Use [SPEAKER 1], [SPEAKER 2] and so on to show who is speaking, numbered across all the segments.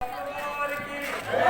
[SPEAKER 1] గోప్తార్,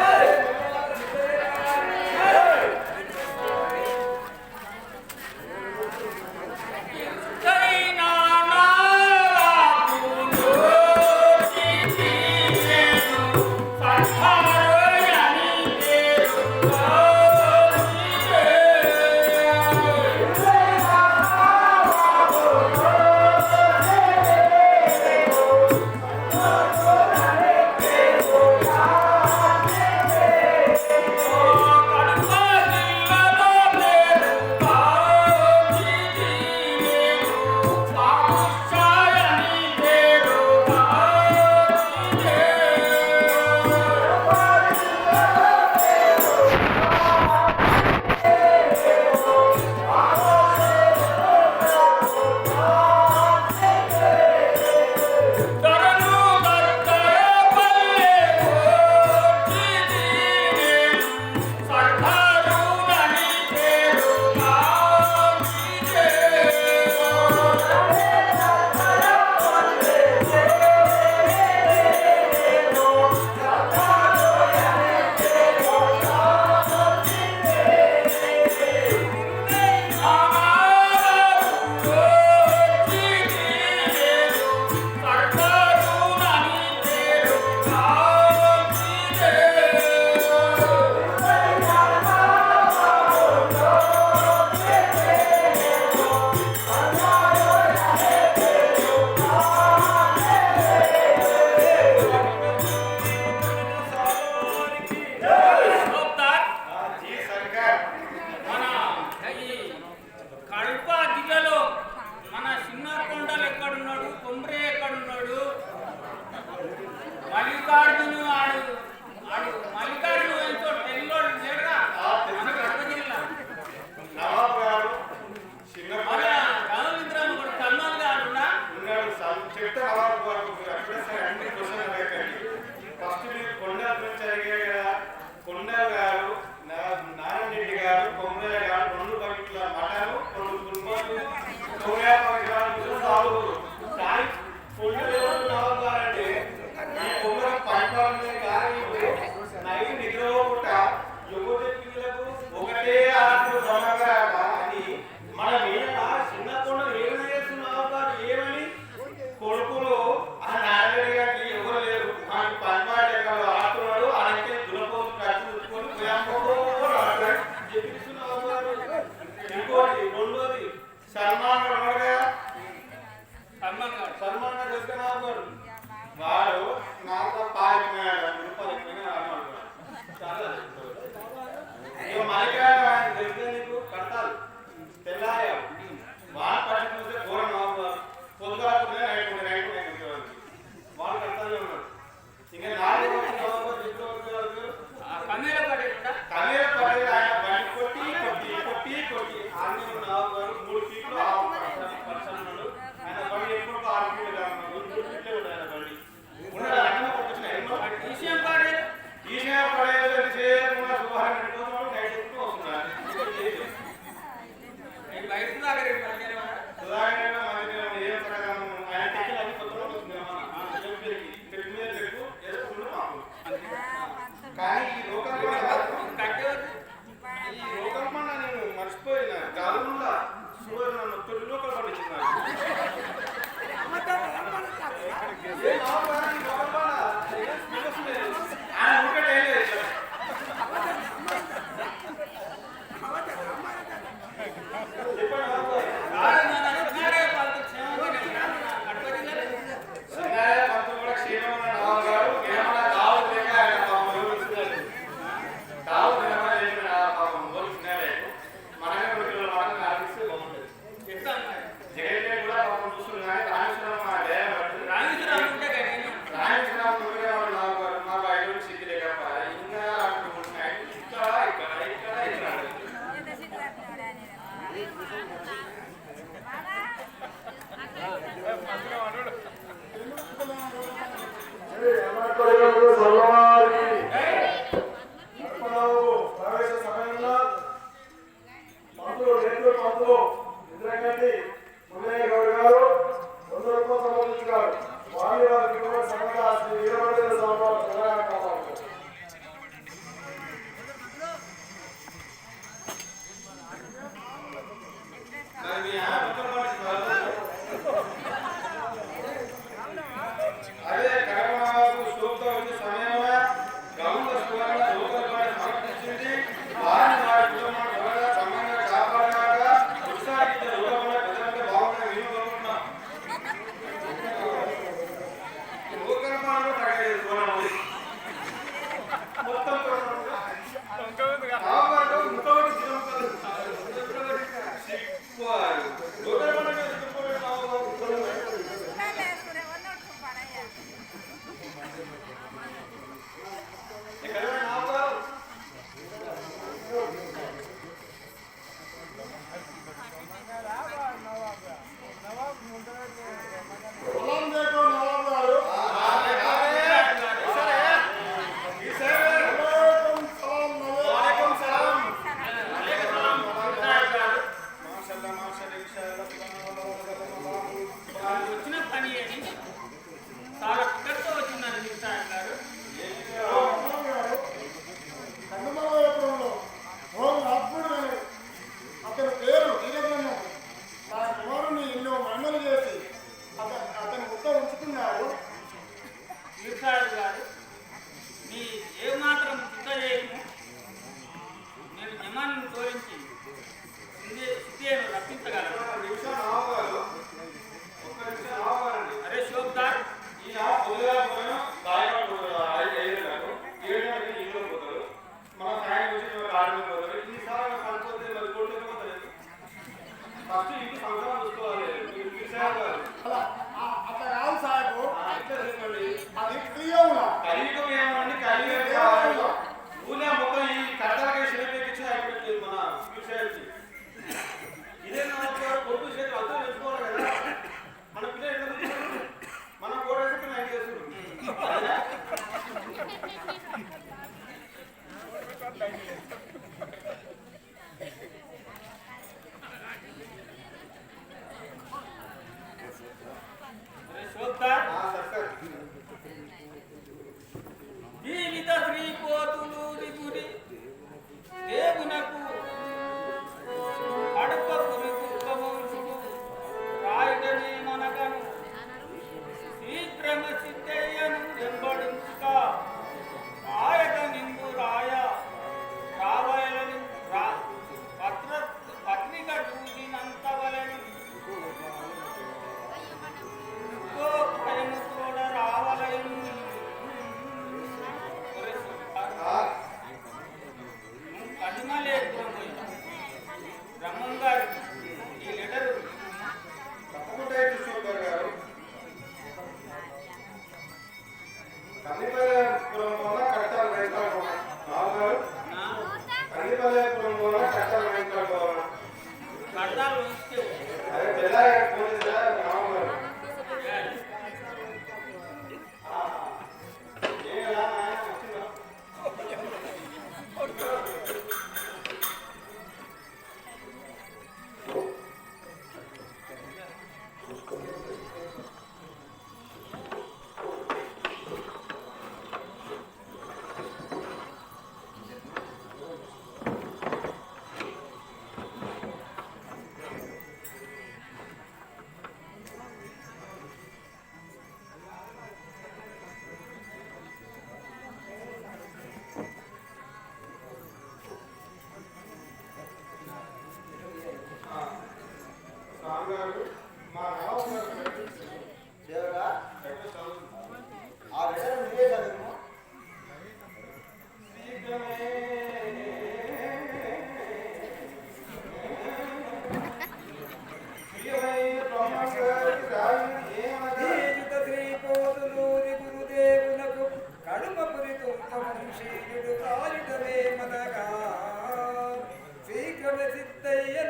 [SPEAKER 2] தெய்ய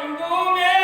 [SPEAKER 2] எங்குமே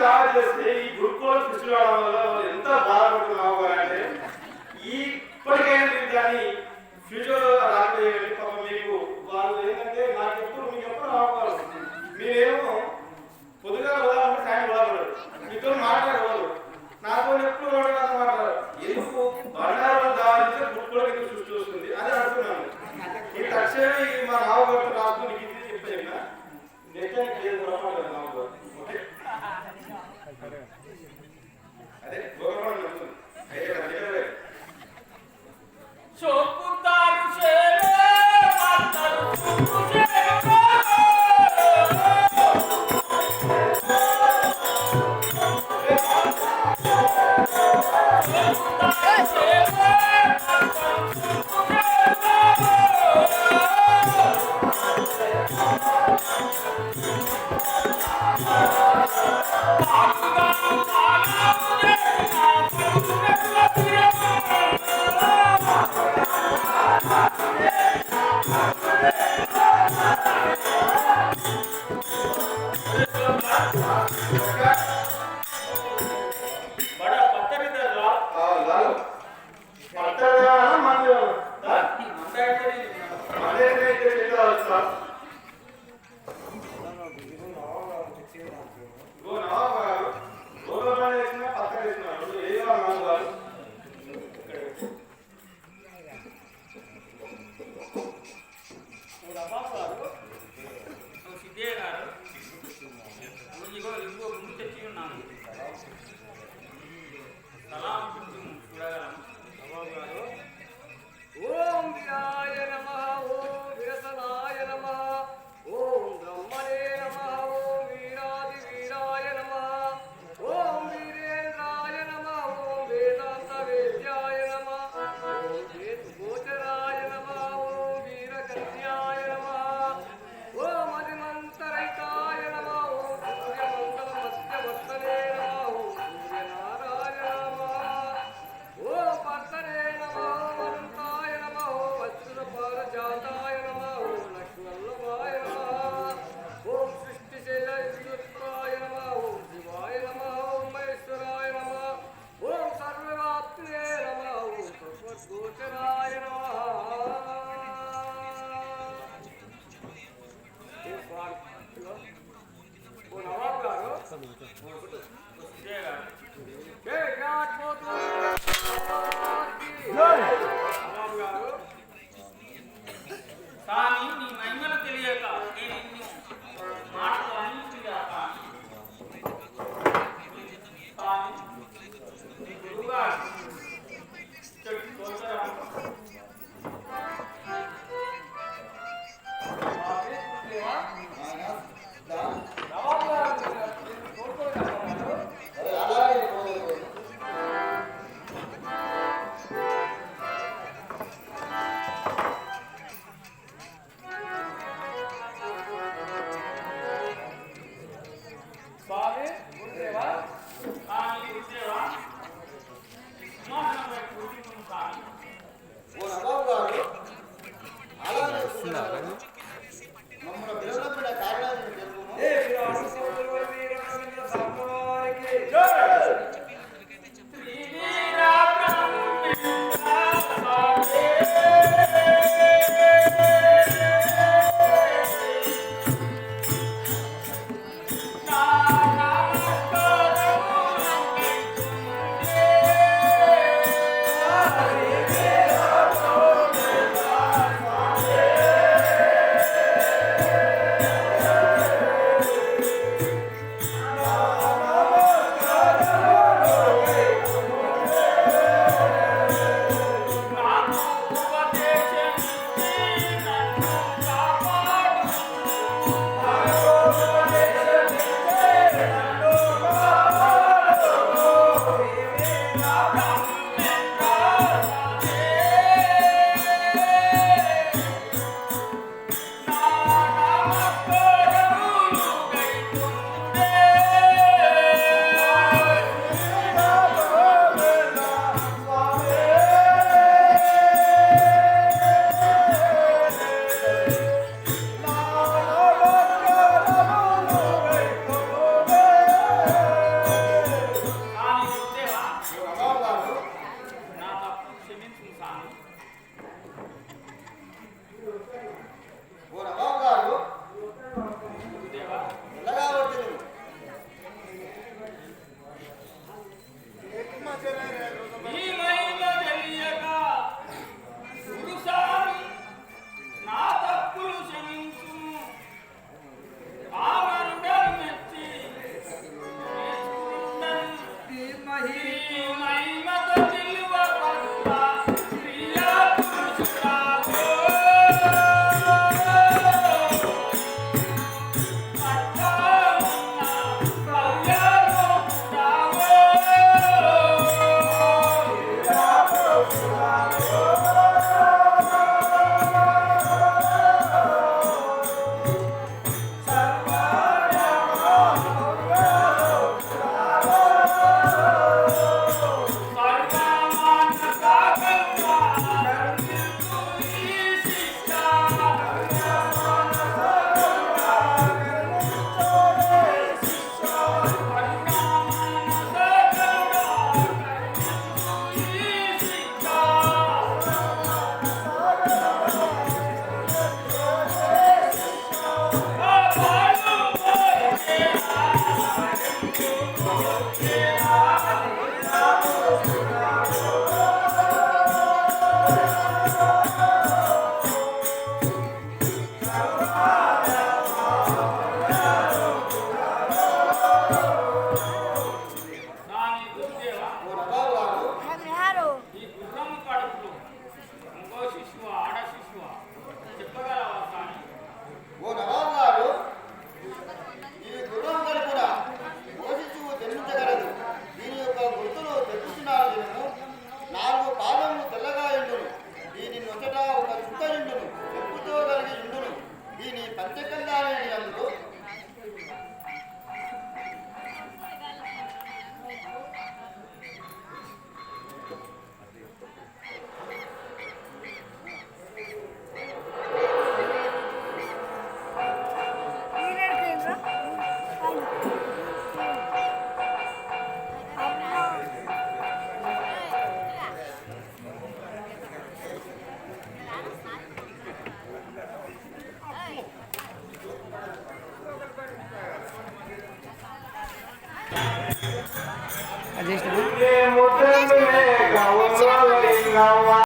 [SPEAKER 2] తయారు చేస్తే ఈ గురుకులం సృష్టి రావడం ఎంత బాధపడుతున్నావు అంటే ఇప్పటికైనా మీరు ఫ్యూచర్ ఫ్యూచర్లో రాకపోయేయాలి పాపం మీకు వాళ్ళు ఏంటంటే నాకు ఎప్పుడు మీకు ఎప్పుడు రావాలి? మీరేమో పొద్దుగా వదాలంటే టైం వదలరు మీతో మాట్లాడవదు నాతో ఎప్పుడు వాడగల మాట్లాడారు. ఎందుకు? బండారం దారితే గురుకుల కింద సృష్టి వస్తుంది. అది అడుగుతున్నాను ఈ తక్షణమే మా నావగట్టు రాస్తూ నీకు ఇది చెప్పాను నెట్ లేదు పొరపాటు నావగట్టు అదే గోరమని ఉంటుంది అయితే సో